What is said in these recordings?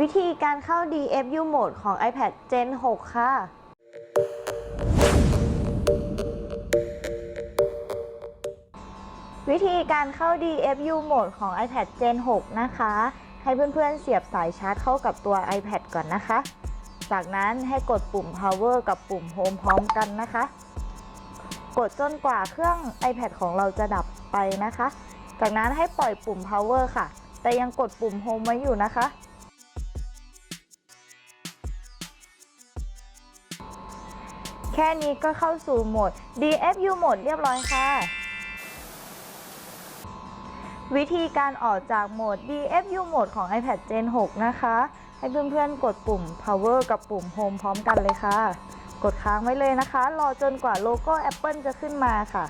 วิธีการเข้า DFU Mode ของ iPad Gen 6 ค่ะ วิธีการเข้า DFU Mode ของ iPad Gen 6 นะคะ ให้เพื่อนๆเสียบสายชาร์จเข้ากับตัว iPad ก่อนนะคะ จากนั้นให้กดปุ่ม power กับปุ่ม home พร้อมกันนะคะ กดจนกว่าเครื่อง iPad ของเราจะดับไปนะคะ จากนั้นให้ปล่อยปุ่ม power ค่ะ แต่ยังกดปุ่ม home ไว้อยู่นะคะ แค่นี้ก็เข้าสู่โหมด DFU Mode เรียบร้อยค่ะ วิธีการออกจากโหมด DFU Mode ของ iPad Gen 6 นะคะ ให้เพื่อนๆ กดปุ่ม power กับปุ่ม home พร้อมกันเลยค่ะ กดค้างไว้เลยนะคะ รอจนกว่าโลโก้ Apple จะขึ้นมาค่ะ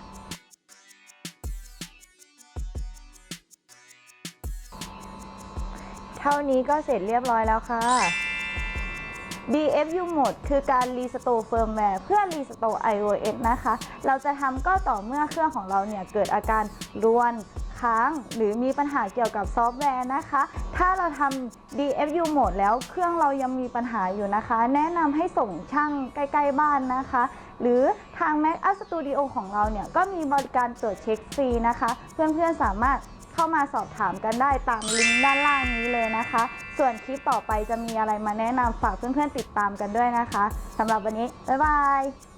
เท่านี้ก็เสร็จเรียบร้อยแล้วค่ะ DFU Mode คือการรีสโตร์เฟิร์มแวร์เพื่อรีสโตร์ iOS นะคะ เราจะทำก็ต่อเมื่อเครื่องของเราเนี่ยเกิดอาการรวนค้างหรือมีปัญหาเกี่ยวกับซอฟต์แวร์นะคะ ถ้าเราทำ DFU Mode แล้วเครื่องเรายังมีปัญหาอยู่นะคะ แนะนำให้ส่งช่างใกล้ๆบ้านนะคะ หรือทาง Mac Studio ของเราเนี่ยก็มีบริการตรวจเช็คฟรีนะคะ เพื่อนๆสามารถ เข้ามาสอบถามกันได้ตามลิงก์ด้านล่างนี้เลยนะคะ ส่วนคลิปต่อไปจะมีอะไรมาแนะนำฝากเพื่อนๆติดตามกันด้วยนะคะสำหรับวันนี้ บ๊ายบาย